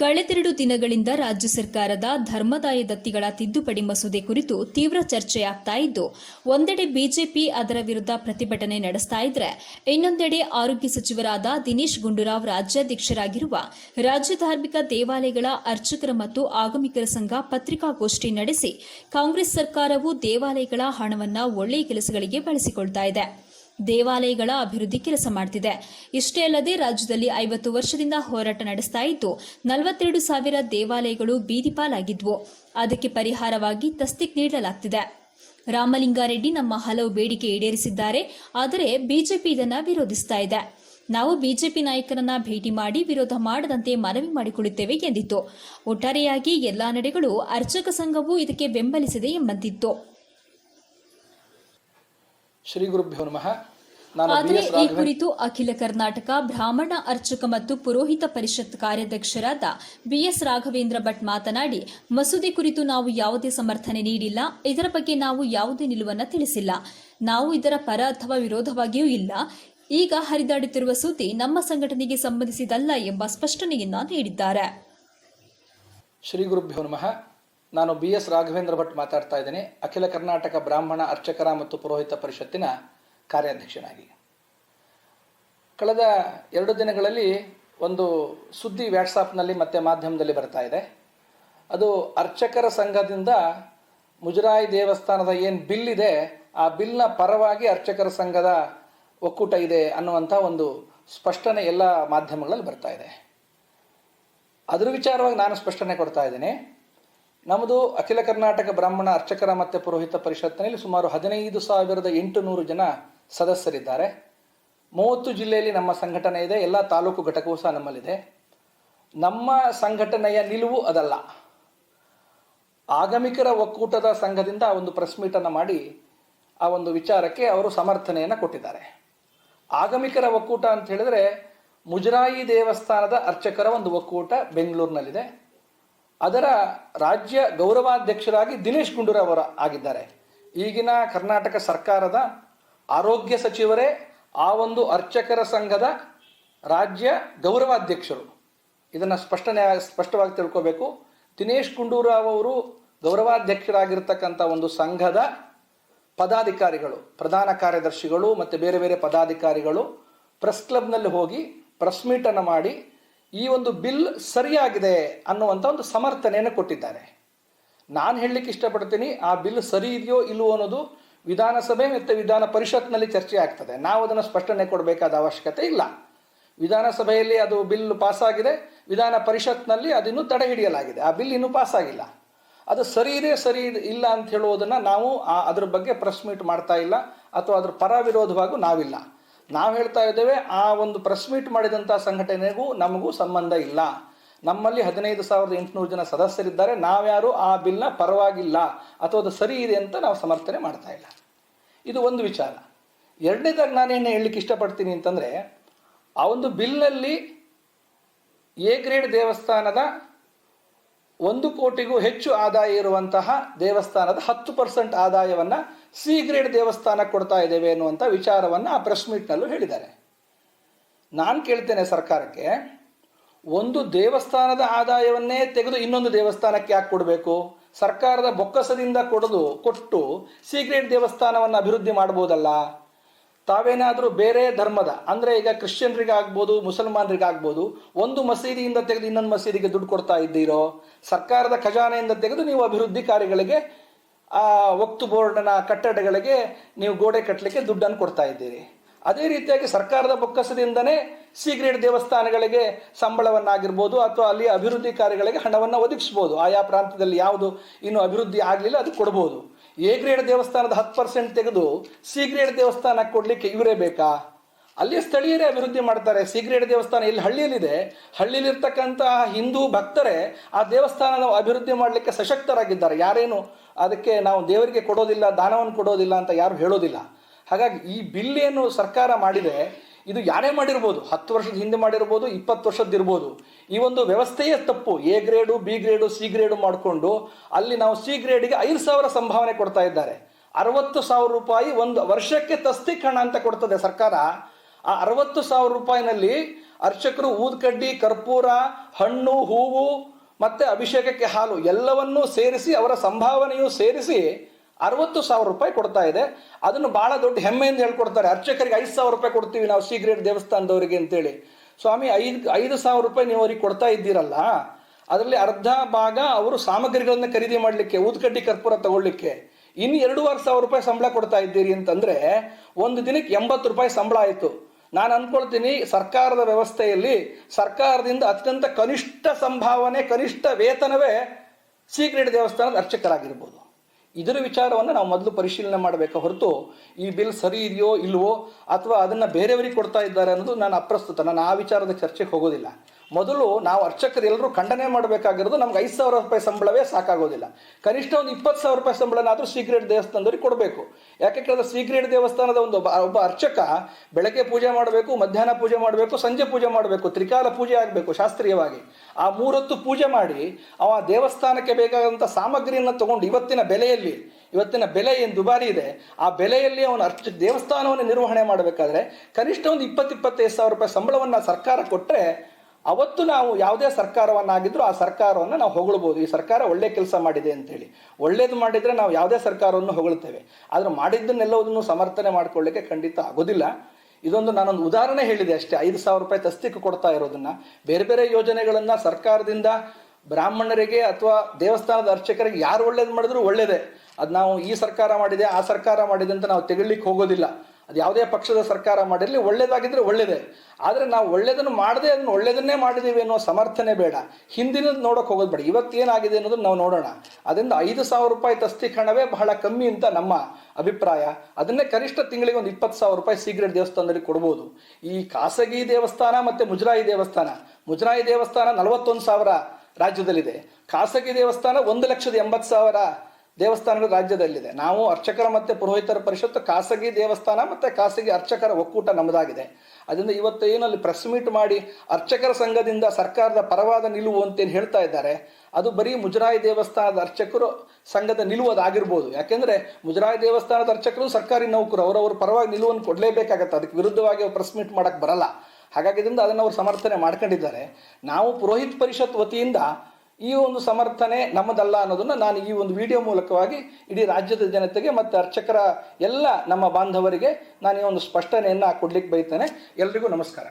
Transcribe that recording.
ಕಳೆದೆರಡು ದಿನಗಳಿಂದ ರಾಜ್ಯ ಸರ್ಕಾರದ ಧರ್ಮದಾಯ ದತ್ತಿಗಳ ತಿದ್ದುಪಡಿ ಮಸೂದೆ ಕುರಿತು ತೀವ್ರ ಚರ್ಚೆಯಾಗ್ತಾ ಇದ್ದು, ಒಂದೆಡೆ ಬಿಜೆಪಿ ಅದರ ವಿರುದ್ಧ ಪ್ರತಿಭಟನೆ ನಡೆಸ್ತಾ ಇದ್ರೆ, ಇನ್ನೊಂದೆಡೆ ಆರೋಗ್ಯ ಸಚಿವರಾದ ದಿನೇಶ್ ಗುಂಡೂರಾವ್ ರಾಜ್ಯಾಧ್ಯಕ್ಷರಾಗಿರುವ ರಾಜ್ಯ ಧಾರ್ಮಿಕ ದೇವಾಲಯಗಳ ಅರ್ಚಕರ ಮತ್ತು ಆಗಮಿಕರ ಸಂಘ ಪತ್ರಿಕಾಗೋಷ್ಠಿ ನಡೆಸಿ, ಕಾಂಗ್ರೆಸ್ ಸರ್ಕಾರವು ದೇವಾಲಯಗಳ ಹಣವನ್ನು ಒಳ್ಳೆಯ ಕೆಲಸಗಳಿಗೆ ಬಳಸಿಕೊಳ್ತಾ ಇದೆ. ದೇವಾಲಯಗಳ ಅಭಿವೃದ್ಧಿ ಕೆಲಸ ಮಾಡ್ತಿದೆ. ಇಷ್ಟೇ ಅಲ್ಲದೆ ರಾಜ್ಯದಲ್ಲಿ ಐವತ್ತು ವರ್ಷದಿಂದ ಹೋರಾಟ ನಡೆಸ್ತಾ ಇದ್ದು, ನಲವತ್ತೆರಡು ಸಾವಿರ ದೇವಾಲಯಗಳು ಬೀದಿಪಾಲಾಗಿದ್ವು ಅದಕ್ಕೆ ಪರಿಹಾರವಾಗಿ ತಸ್ತಿಕ್ ನೀಡಲಾಗ್ತಿದೆ. ರಾಮಲಿಂಗಾರೆಡ್ಡಿ ನಮ್ಮ ಹಲವು ಬೇಡಿಕೆ ಈಡೇರಿಸಿದ್ದಾರೆ. ಆದರೆ ಬಿಜೆಪಿ ಇದನ್ನು ವಿರೋಧಿಸ್ತಾ ಇದೆ. ನಾವು ಬಿಜೆಪಿ ನಾಯಕರನ್ನ ಭೇಟಿ ಮಾಡಿ ವಿರೋಧ ಮಾಡದಂತೆ ಮನವಿ ಮಾಡಿಕೊಳ್ಳುತ್ತೇವೆ ಎಂದಿತ್ತು. ಒಟ್ಟಾರೆಯಾಗಿ ಎಲ್ಲಾ ನಡೆಗಳು ಅರ್ಚಕ ಸಂಘವು ಇದಕ್ಕೆ ಬೆಂಬಲಿಸಿದೆ ಎಂಬಂತಿತ್ತು. ಶ್ರೀ ಗುರುಭ್ಯೋ ನಮಃ. ಆದರೆ ಈ ಕುರಿತು ಅಖಿಲ ಕರ್ನಾಟಕ ಬ್ರಾಹ್ಮಣ ಅರ್ಚಕ ಮತ್ತು ಪುರೋಹಿತ ಪರಿಷತ್ ಕಾರ್ಯಾಧ್ಯಕ್ಷರಾದ ಬಿಎಸ್ ರಾಘವೇಂದ್ರ ಭಟ್ ಮಾತನಾಡಿ ಮಸೂದೆ ಕುರಿತು ನಾವು ಯಾವುದೇ ಸಮರ್ಥನೆ ನೀಡಿಲ್ಲ ಇದರ ಬಗ್ಗೆ ನಾವು ಯಾವುದೇ ನಿಲುವನ್ನು ತಿಳಿಸಿಲ್ಲ. ನಾವು ಇದರ ಪರ ಅಥವಾ ವಿರೋಧವಾಗಿಯೂ ಇಲ್ಲ. ಈಗ ಹರಿದಾಡುತ್ತಿರುವ ಸುದ್ದಿ ನಮ್ಮ ಸಂಘಟನೆಗೆ ಸಂಬಂಧಿಸಿದಲ್ಲ ಎಂಬ ಸ್ಪಷ್ಟನೆಯನ್ನ ನೀಡಿದ್ದಾರೆ. ಶ್ರೀ ಗುರುಭ್ಯೋ ನಮಃ. ನಾನು ಬಿ ಎಸ್ ರಾಘವೇಂದ್ರ ಭಟ್ ಮಾತಾಡ್ತಾ ಇದ್ದೇನೆ. ಅಖಿಲ ಕರ್ನಾಟಕ ಬ್ರಾಹ್ಮಣ ಅರ್ಚಕರ ಮತ್ತು ಪುರೋಹಿತ ಪರಿಷತ್ತಿನ ಕಾರ್ಯಾಧ್ಯಕ್ಷನಾಗಿ. ಕಳೆದ ಎರಡು ದಿನಗಳಲ್ಲಿ ಒಂದು ಸುದ್ದಿ ವ್ಯಾಟ್ಸಾಪ್ನಲ್ಲಿ ಮತ್ತೆ ಮಾಧ್ಯಮದಲ್ಲಿ ಬರ್ತಾ ಇದೆ. ಅದು ಅರ್ಚಕರ ಸಂಘದಿಂದ ಮುಜರಾಯಿ ದೇವಸ್ಥಾನದ ಏನು ಬಿಲ್ ಇದೆ, ಆ ಬಿಲ್ನ ಪರವಾಗಿ ಅರ್ಚಕರ ಸಂಘದ ಒಕ್ಕೂಟ ಇದೆ ಅನ್ನುವಂಥ ಒಂದು ಸ್ಪಷ್ಟನೆ ಎಲ್ಲ ಮಾಧ್ಯಮಗಳಲ್ಲಿ ಬರ್ತಾ ಇದೆ. ಅದರ ವಿಚಾರವಾಗಿ ನಾನು ಸ್ಪಷ್ಟನೆ ಕೊಡ್ತಾ ಇದ್ದೀನಿ. ನಮ್ಮದು ಅಖಿಲ ಕರ್ನಾಟಕ ಬ್ರಾಹ್ಮಣ ಅರ್ಚಕರ ಮತ್ತು ಪುರೋಹಿತ ಪರಿಷತ್ತಿನಲ್ಲಿ ಸುಮಾರು ಹದಿನೈದು ಸಾವಿರದ ಎಂಟು ನೂರು ಜನ ಸದಸ್ಯರಿದ್ದಾರೆ. ಮೂವತ್ತು ಜಿಲ್ಲೆಯಲ್ಲಿ ನಮ್ಮ ಸಂಘಟನೆ ಇದೆ. ಎಲ್ಲ ತಾಲೂಕು ಘಟಕವೂ ಸಹ ನಮ್ಮಲ್ಲಿದೆ. ನಮ್ಮ ಸಂಘಟನೆಯ ನಿಲುವು ಅದಲ್ಲ. ಆಗಮಿಕರ ಒಕ್ಕೂಟದ ಸಂಘದಿಂದ ಒಂದು ಪ್ರೆಸ್ ಮೀಟನ್ನು ಮಾಡಿ ಆ ಒಂದು ವಿಚಾರಕ್ಕೆ ಅವರು ಸಮರ್ಥನೆಯನ್ನು ಕೊಟ್ಟಿದ್ದಾರೆ. ಆಗಮಿಕರ ಒಕ್ಕೂಟ ಅಂತ ಹೇಳಿದ್ರೆ ಮುಜರಾಯಿ ದೇವಸ್ಥಾನದ ಅರ್ಚಕರ ಒಂದು ಒಕ್ಕೂಟ ಬೆಂಗಳೂರಿನಲ್ಲಿದೆ. ಅದರ ರಾಜ್ಯ ಗೌರವಾಧ್ಯಕ್ಷರಾಗಿ ದಿನೇಶ್ ಗುಂಡೂರಾವ್ ಅವರ ಆಗಿದ್ದಾರೆ. ಈಗಿನ ಕರ್ನಾಟಕ ಸರ್ಕಾರದ ಆರೋಗ್ಯ ಸಚಿವರೇ, ಆ ಒಂದು ಅರ್ಚಕರ ಸಂಘದ ರಾಜ್ಯ ಗೌರವಾಧ್ಯಕ್ಷರು. ಇದನ್ನು ಸ್ಪಷ್ಟನೆ ಸ್ಪಷ್ಟವಾಗಿ ತಿಳ್ಕೋಬೇಕು. ದಿನೇಶ್ ಗುಂಡೂರಾವ್ ಅವರು ಗೌರವಾಧ್ಯಕ್ಷರಾಗಿರ್ತಕ್ಕಂಥ ಒಂದು ಸಂಘದ ಪದಾಧಿಕಾರಿಗಳು, ಪ್ರಧಾನ ಕಾರ್ಯದರ್ಶಿಗಳು ಮತ್ತು ಬೇರೆ ಬೇರೆ ಪದಾಧಿಕಾರಿಗಳು ಪ್ರೆಸ್ ಕ್ಲಬ್ನಲ್ಲಿ ಹೋಗಿ ಪ್ರೆಸ್ ಮೀಟನ್ನು ಮಾಡಿ ಈ ಒಂದು ಬಿಲ್ ಸರಿಯಾಗಿದೆ ಅನ್ನುವಂಥ ಒಂದು ಸಮರ್ಥನೆಯನ್ನು ಕೊಟ್ಟಿದ್ದಾರೆ. ನಾನು ಹೇಳಲಿಕ್ಕೆ ಇಷ್ಟಪಡ್ತೀನಿ, ಆ ಬಿಲ್ ಸರಿ ಇದೆಯೋ ಇಲ್ಲವೋ ಅನ್ನೋದು ವಿಧಾನಸಭೆ ಮತ್ತು ವಿಧಾನ ಪರಿಷತ್ನಲ್ಲಿ ಚರ್ಚೆ ಆಗ್ತದೆ. ನಾವು ಅದನ್ನು ಸ್ಪಷ್ಟನೆ ಕೊಡಬೇಕಾದ ಅವಶ್ಯಕತೆ ಇಲ್ಲ. ವಿಧಾನಸಭೆಯಲ್ಲಿ ಅದು ಬಿಲ್ ಪಾಸಾಗಿದೆ. ವಿಧಾನ ಪರಿಷತ್ನಲ್ಲಿ ಅದನ್ನು ತಡೆ ಹಿಡಿಯಲಾಗಿದೆ. ಆ ಬಿಲ್ ಇನ್ನೂ ಪಾಸಾಗಿಲ್ಲ. ಅದು ಸರಿ ಇದೆ, ಸರಿ ಇಲ್ಲ ಅಂತ ಹೇಳುವುದನ್ನು ನಾವು ಅದ್ರ ಬಗ್ಗೆ ಪ್ರೆಸ್ ಮೀಟ್ ಮಾಡ್ತಾ ಇಲ್ಲ. ಅಥವಾ ಅದ್ರ ಪರ ವಿರೋಧವಾಗೂ ನಾವಿಲ್ಲ. ನಾವು ಹೇಳ್ತಾ ಇದ್ದೇವೆ, ಆ ಒಂದು ಪ್ರೆಸ್ ಮೀಟ್ ಮಾಡಿದಂಥ ಸಂಘಟನೆಗೂ ನಮಗೂ ಸಂಬಂಧ ಇಲ್ಲ. ನಮ್ಮಲ್ಲಿ ಹದಿನೈದು ಸಾವಿರದ ಎಂಟುನೂರು ಜನ ಸದಸ್ಯರಿದ್ದಾರೆ. ನಾವ್ಯಾರು ಆ ಬಿಲ್ನ ಪರವಾಗಿಲ್ಲ ಅಥವಾ ಅದು ಸರಿ ಇದೆ ಅಂತ ನಾವು ಸಮರ್ಥನೆ ಮಾಡ್ತಾ ಇಲ್ಲ. ಇದು ಒಂದು ವಿಚಾರ. ಎರಡನೇದಾಗಿ ನಾನೇನು ಹೇಳಲಿಕ್ಕೆ ಇಷ್ಟಪಡ್ತೀನಿ ಅಂತಂದರೆ, ಆ ಒಂದು ಬಿಲ್ನಲ್ಲಿ ಎ ಗ್ರೇಡ್ ದೇವಸ್ಥಾನದ ಒಂದು ಕೋಟಿಗೂ ಹೆಚ್ಚು ಆದಾಯ ಇರುವಂತಹ ದೇವಸ್ಥಾನದ ಹತ್ತು ಪರ್ಸೆಂಟ್ ಆದಾಯವನ್ನು ಸಿ ಗ್ರೇಡ್ ದೇವಸ್ಥಾನಕ್ಕೆ ಕೊಡ್ತಾ ಇದ್ದೇವೆ ಅನ್ನುವಂಥ ವಿಚಾರವನ್ನು ಆ ಪ್ರೆಸ್ ಮೀಟ್ನಲ್ಲೂ ಹೇಳಿದ್ದಾರೆ. ನಾನು ಕೇಳ್ತೇನೆ ಸರ್ಕಾರಕ್ಕೆ ಒಂದು ದೇವಸ್ಥಾನದ ಆದಾಯವನ್ನೇ ತೆಗೆದು ಇನ್ನೊಂದು ದೇವಸ್ಥಾನಕ್ಕೆ ಯಾಕೆ ಕೊಡಬೇಕು? ಸರ್ಕಾರದ ಬೊಕ್ಕಸದಿಂದ ಕೊಡದು, ಕೊಟ್ಟು ಸೀಕ್ರೆಟ್ ದೇವಸ್ಥಾನವನ್ನು ಅಭಿವೃದ್ಧಿ ಮಾಡ್ಬೋದಲ್ಲ? ತಾವೇನಾದರೂ ಬೇರೆ ಧರ್ಮದ, ಅಂದರೆ ಈಗ ಕ್ರಿಶ್ಚಿಯನ್ರಿಗಾಗ್ಬೋದು, ಮುಸಲ್ಮಾನರಿಗಾಗ್ಬೋದು, ಒಂದು ಮಸೀದಿಯಿಂದ ತೆಗೆದು ಇನ್ನೊಂದು ಮಸೀದಿಗೆ ದುಡ್ಡು ಕೊಡ್ತಾ ಇದ್ದೀರೋ? ಸರ್ಕಾರದ ಖಜಾನೆಯಿಂದ ತೆಗೆದು ನೀವು ಅಭಿವೃದ್ಧಿ ಕಾರ್ಯಗಳಿಗೆ, ಆ ವಕ್ತು ಬೋರ್ಡ್ನ ಕಟ್ಟಡಗಳಿಗೆ ನೀವು ಗೋಡೆ ಕಟ್ಟಲಿಕ್ಕೆ ದುಡ್ಡನ್ನು ಕೊಡ್ತಾ ಇದ್ದೀರಿ. ಅದೇ ರೀತಿಯಾಗಿ ಸರ್ಕಾರದ ಬೊಕ್ಕಸದಿಂದನೇ ಸೀಗ್ರೇಡ್ ದೇವಸ್ಥಾನಗಳಿಗೆ ಸಂಬಳವನ್ನಾಗಿರ್ಬೋದು ಅಥವಾ ಅಲ್ಲಿ ಅಭಿವೃದ್ಧಿ ಕಾರ್ಯಗಳಿಗೆ ಹಣವನ್ನು ಒದಗಿಸ್ಬೋದು. ಆಯಾ ಪ್ರಾಂತ್ಯದಲ್ಲಿ ಯಾವುದು ಇನ್ನು ಅಭಿವೃದ್ಧಿ ಆಗಲಿಲ್ಲ, ಅದು ಕೊಡ್ಬೋದು. ಎ ಗ್ರೇಡ್ ದೇವಸ್ಥಾನದ ಹತ್ತು ಪರ್ಸೆಂಟ್ ತೆಗೆದು ಸಿ ಗ್ರೇಡ್ ದೇವಸ್ಥಾನಕ್ಕೆ ಕೊಡಲಿಕ್ಕೆ ಇವರೇ ಬೇಕಾ? ಅಲ್ಲಿ ಸ್ಥಳೀಯರೇ ಅಭಿವೃದ್ಧಿ ಮಾಡ್ತಾರೆ. ಸೀಗ್ರೇಡ್ ದೇವಸ್ಥಾನ ಇಲ್ಲಿ ಹಳ್ಳಿಯಲ್ಲಿದೆ. ಹಳ್ಳಿಯಲ್ಲಿರ್ತಕ್ಕಂತಹ ಹಿಂದೂ ಭಕ್ತರೇ ಆ ದೇವಸ್ಥಾನದ ಅಭಿವೃದ್ಧಿ ಮಾಡಲಿಕ್ಕೆ ಸಶಕ್ತರಾಗಿದ್ದಾರೆ. ಯಾರೇನು ಅದಕ್ಕೆ ನಾವು ದೇವರಿಗೆ ಕೊಡೋದಿಲ್ಲ, ದಾನವನ್ನು ಕೊಡೋದಿಲ್ಲ ಅಂತ ಯಾರು ಹೇಳೋದಿಲ್ಲ. ಹಾಗಾಗಿ ಈ ಬಿಲ್ ಏನು ಸರ್ಕಾರ ಮಾಡಿದೆ ಇದು ಯಾರೇ ಮಾಡಿರ್ಬೋದು, ಹತ್ತು ವರ್ಷದ ಹಿಂದೆ ಮಾಡಿರ್ಬೋದು, ಇಪ್ಪತ್ತು ವರ್ಷದ್ದಿರ್ಬೋದು ಈ ಒಂದು ವ್ಯವಸ್ಥೆಯೇ ತಪ್ಪು. A grade, B grade, C grade ಮಾಡಿಕೊಂಡು ಅಲ್ಲಿ ನಾವು ಸಿ ಗ್ರೇಡಿಗೆ ಐದು ಸಾವಿರ ಸಂಭಾವನೆ ಕೊಡ್ತಾ ಇದ್ದಾರೆ. ಅರವತ್ತು ಸಾವಿರ ರೂಪಾಯಿ ಒಂದು ವರ್ಷಕ್ಕೆ ತಸ್ತಿಕ್ ಹಣ ಅಂತ ಕೊಡ್ತದೆ ಸರ್ಕಾರ. ಆ ಅರವತ್ತು ಸಾವಿರ ರೂಪಾಯಿನಲ್ಲಿ ಅರ್ಚಕರು ಊದ್ಕಡ್ಡಿ ಕರ್ಪೂರ, ಹಣ್ಣು, ಹೂವು ಮತ್ತೆ ಅಭಿಷೇಕಕ್ಕೆ ಹಾಲು ಎಲ್ಲವನ್ನೂ ಸೇರಿಸಿ ಅವರ ಸಂಭಾವನೆಯು ಸೇರಿಸಿ ಅರವತ್ತು ಸಾವಿರ ರೂಪಾಯಿ ಕೊಡ್ತಾ ಇದೆ. ಅದನ್ನು ಬಹಳ ದೊಡ್ಡ ಹೆಮ್ಮೆಯಿಂದ ಹೇಳ್ಕೊಡ್ತಾರೆ. ಅರ್ಚಕರಿಗೆ ಐದು ಸಾವಿರ ರೂಪಾಯಿ ಕೊಡ್ತೀವಿ ನಾವು ಸೀಗ್ರೇಟ್ ದೇವಸ್ಥಾನದವರಿಗೆ ಅಂತೇಳಿ. ಸ್ವಾಮಿ, ಐದು ಐದು ಸಾವಿರ ರೂಪಾಯಿ ನೀವು ಅವ್ರಿಗೆ ಕೊಡ್ತಾ ಇದ್ದೀರಲ್ಲ, ಅದರಲ್ಲಿ ಅರ್ಧ ಭಾಗ ಅವರು ಸಾಮಗ್ರಿಗಳನ್ನ ಖರೀದಿ ಮಾಡಲಿಕ್ಕೆ, ಊದ್ಕಡ್ಡಿ ಕರ್ಪೂರ ತಗೊಳ್ಳಿಕ್ಕೆ ಇನ್ನು ಎರಡೂವರೆ ಸಾವಿರ ರೂಪಾಯಿ ಸಂಬಳ ಕೊಡ್ತಾ ಇದ್ದೀರಿ ಅಂತಂದ್ರೆ ಒಂದು ದಿನಕ್ಕೆ ಎಂಬತ್ತು ರೂಪಾಯಿ ಸಂಬಳ ಆಯಿತು. ನಾನು ಅನ್ಕೊಳ್ತೀನಿ ಸರ್ಕಾರದ ವ್ಯವಸ್ಥೆಯಲ್ಲಿ ಸರ್ಕಾರದಿಂದ ಅತ್ಯಂತ ಕನಿಷ್ಠ ಸಂಭಾವನೆ, ಕನಿಷ್ಠ ವೇತನವೇ ಸೀಕ್ರೆಟ್ ದೇವಸ್ಥಾನದ ಅರ್ಚಕರಾಗಿರ್ಬೋದು. ಇದರ ವಿಚಾರವನ್ನು ನಾವು ಮೊದಲು ಪರಿಶೀಲನೆ ಮಾಡಬೇಕು ಹೊರತು ಈ ಬಿಲ್ ಸರಿ ಇದೆಯೋ ಇಲ್ವೋ ಅಥವಾ ಅದನ್ನು ಬೇರೆಯವರಿಗೆ ಕೊಡ್ತಾ ಇದ್ದಾರೆ ಅನ್ನೋದು ನಾನು ಅಪ್ರಸ್ತುತ. ನಾನು ಆ ವಿಚಾರದ ಚರ್ಚೆಗೆ ಹೋಗೋದಿಲ್ಲ. ಮೊದಲು ನಾವು ಅರ್ಚಕರು ಎಲ್ಲರೂ ಖಂಡನೆ ಮಾಡಬೇಕಾಗಿರೋದು ನಮ್ಗೆ ಐದು ಸಾವಿರ ರೂಪಾಯಿ ಸಂಬಳವೇ ಸಾಕಾಗೋದಿಲ್ಲ. ಕನಿಷ್ಠ ಒಂದು ಇಪ್ಪತ್ತು ಸಾವಿರ ರೂಪಾಯಿ ಸಂಬಳನಾದರೂ ಸೀಕ್ರೆಟ್ ದೇವಸ್ಥಾನದವ್ರಿಗೆ ಕೊಡಬೇಕು. ಯಾಕೆ ಕೇಳಿದ್ರೆ ಸೀಕ್ರೆಟ್ ದೇವಸ್ಥಾನದ ಒಂದು ಒಬ್ಬ ಅರ್ಚಕ ಬೆಳಗ್ಗೆ ಪೂಜೆ ಮಾಡಬೇಕು, ಮಧ್ಯಾಹ್ನ ಪೂಜೆ ಮಾಡಬೇಕು, ಸಂಜೆ ಪೂಜೆ ಮಾಡಬೇಕು, ತ್ರಿಕಾಲ ಪೂಜೆ ಆಗಬೇಕು ಶಾಸ್ತ್ರೀಯವಾಗಿ. ಆ ಮೂರೊತ್ತು ಪೂಜೆ ಮಾಡಿ ಅವ ದೇವಸ್ಥಾನಕ್ಕೆ ಬೇಕಾದಂಥ ಸಾಮಗ್ರಿಯನ್ನು ತಗೊಂಡು ಇವತ್ತಿನ ಬೆಲೆಯಲ್ಲಿ, ಇವತ್ತಿನ ಬೆಲೆ ಏನು ದುಬಾರಿ ಇದೆ, ಆ ಬೆಲೆಯಲ್ಲಿ ಅವನು ಅರ್ಚ, ದೇವಸ್ಥಾನವನ್ನು ನಿರ್ವಹಣೆ ಮಾಡಬೇಕಾದ್ರೆ ಕನಿಷ್ಠ ಒಂದು ಇಪ್ಪತ್ತು, ಇಪ್ಪತ್ತೈದು ಸಾವಿರ ರೂಪಾಯಿ ಸಂಬಳವನ್ನು ಸರ್ಕಾರ ಕೊಟ್ಟರೆ ಅವತ್ತು ನಾವು ಯಾವುದೇ ಸರ್ಕಾರವನ್ನಾಗಿದ್ರೂ ಆ ಸರ್ಕಾರವನ್ನು ನಾವು ಹೊಗಳ್ಬೋದು. ಈ ಸರ್ಕಾರ ಒಳ್ಳೆ ಕೆಲಸ ಮಾಡಿದೆ ಅಂತೇಳಿ. ಒಳ್ಳೇದು ಮಾಡಿದರೆ ನಾವು ಯಾವುದೇ ಸರ್ಕಾರವನ್ನು ಹೊಗಳ್ತೇವೆ. ಆದರೆ ಮಾಡಿದ್ದನ್ನೆಲ್ಲವುದನ್ನು ಸಮರ್ಥನೆ ಮಾಡ್ಕೊಳ್ಳಿಕ್ಕೆ ಖಂಡಿತ ಆಗೋದಿಲ್ಲ. ಇದೊಂದು ನಾನೊಂದು ಉದಾಹರಣೆ ಹೇಳಿದೆ ಅಷ್ಟೇ. ಐದು ಸಾವಿರ ರೂಪಾಯಿ ತಸ್ತಿಕ್ ಕೊಡ್ತಾ ಇರೋದನ್ನ. ಬೇರೆ ಬೇರೆ ಯೋಜನೆಗಳನ್ನ ಸರ್ಕಾರದಿಂದ ಬ್ರಾಹ್ಮಣರಿಗೆ ಅಥವಾ ದೇವಸ್ಥಾನದ ಅರ್ಚಕರಿಗೆ ಯಾರು ಒಳ್ಳೇದು ಮಾಡಿದ್ರು ಒಳ್ಳೇದೇ. ಅದು ನಾವು ಈ ಸರ್ಕಾರ ಮಾಡಿದೆ, ಆ ಸರ್ಕಾರ ಮಾಡಿದೆ ಅಂತ ನಾವು ತೆಗಿಲಿಕ್ಕೆ ಹೋಗೋದಿಲ್ಲ. ಅದು ಯಾವುದೇ ಪಕ್ಷದ ಸರ್ಕಾರ ಮಾಡಿರಲಿ ಒಳ್ಳೇದಾಗಿದ್ದರೆ ಒಳ್ಳೇದೇ. ಆದರೆ ನಾವು ಒಳ್ಳೇದನ್ನು ಮಾಡದೆ ಅದನ್ನು ಒಳ್ಳೇದನ್ನೇ ಮಾಡಿದ್ದೀವಿ ಅನ್ನೋ ಸಮರ್ಥನೆ ಬೇಡ. ಹಿಂದಿನ ನೋಡೋಕೆ ಹೋಗೋದು ಬೇಡ. ಇವತ್ತೇನಾಗಿದೆ ಅನ್ನೋದನ್ನು ನಾವು ನೋಡೋಣ. ಅದರಿಂದ ಐದು ಸಾವಿರ ರೂಪಾಯಿ ತಸ್ತಿ ಹಣವೇ ಬಹಳ ಕಮ್ಮಿ ಅಂತ ನಮ್ಮ ಅಭಿಪ್ರಾಯ. ಅದನ್ನೇ ಕನಿಷ್ಠ ತಿಂಗಳಿಗೆ ಒಂದು ಇಪ್ಪತ್ತು ಸಾವಿರ ರೂಪಾಯಿ ಸೀಗ್ರೆಟ್ ದೇವಸ್ಥಾನದಲ್ಲಿ ಕೊಡ್ಬೋದು. ಈ ಖಾಸಗಿ ದೇವಸ್ಥಾನ ಮತ್ತು ಮುಜರಾಯಿ ದೇವಸ್ಥಾನ. ಮುಜರಾಯಿ ದೇವಸ್ಥಾನ ನಲವತ್ತೊಂದು ಸಾವಿರ ರಾಜ್ಯದಲ್ಲಿದೆ. ಖಾಸಗಿ ದೇವಸ್ಥಾನ ಒಂದು ಲಕ್ಷದ ಎಂಬತ್ತು ಸಾವಿರ ದೇವಸ್ಥಾನಗಳು ರಾಜ್ಯದಲ್ಲಿದೆ. ನಾವು ಅರ್ಚಕರ ಮತ್ತೆ ಪುರೋಹಿತರ ಪರಿಷತ್ತು ಖಾಸಗಿ ದೇವಸ್ಥಾನ ಮತ್ತೆ ಖಾಸಗಿ ಅರ್ಚಕರ ಒಕ್ಕೂಟ ನಮ್ಮದಾಗಿದೆ. ಅದರಿಂದ ಇವತ್ತು ಏನು ಅಲ್ಲಿ ಪ್ರೆಸ್ ಮೀಟ್ ಮಾಡಿ ಅರ್ಚಕರ ಸಂಘದಿಂದ ಸರ್ಕಾರದ ಪರವಾದ ನಿಲುವು ಅಂತೇನು ಹೇಳ್ತಾ ಇದ್ದಾರೆ, ಅದು ಬರೀ ಮುಜರಾಯಿ ದೇವಸ್ಥಾನದ ಅರ್ಚಕರು ಸಂಘದ ನಿಲುವು ಅದಾಗಿರ್ಬೋದು ಯಾಕೆಂದ್ರೆ ಮುಜರಾಯಿ ದೇವಸ್ಥಾನದ ಅರ್ಚಕರು ಸರ್ಕಾರಿ ನೌಕರು, ಅವರವ್ರ ಪರವಾಗಿ ನಿಲುವನ್ನು ಕೊಡಲೇಬೇಕಾಗತ್ತೆ. ಅದಕ್ಕೆ ವಿರುದ್ಧವಾಗಿ ಪ್ರೆಸ್ ಮೀಟ್ ಮಾಡಕ್ಕೆ ಬರಲ್ಲ. ಹಾಗಾಗಿ ಅದನ್ನು ಅವರು ಸಮರ್ಥನೆ ಮಾಡ್ಕೊಂಡಿದ್ದಾರೆ. ನಾವು ಪುರೋಹಿತ್ ಪರಿಷತ್ ವತಿಯಿಂದ ಈ ಒಂದು ಸಮರ್ಥನೆ ನಮ್ಮದಲ್ಲ ಅನ್ನೋದನ್ನು ನಾನು ಈ ಒಂದು ವಿಡಿಯೋ ಮೂಲಕವಾಗಿ ಇಡೀ ರಾಜ್ಯದ ಜನತೆಗೆ ಮತ್ತು ಅರ್ಚಕರ ಎಲ್ಲ ನಮ್ಮ ಬಾಂಧವರಿಗೆ ನಾನು ಈ ಒಂದು ಸ್ಪಷ್ಟನೆಯನ್ನು ಕೊಡ್ಲಿಕ್ಕೆ ಬಯಸ್ತೇನೆ. ಎಲ್ರಿಗೂ ನಮಸ್ಕಾರ.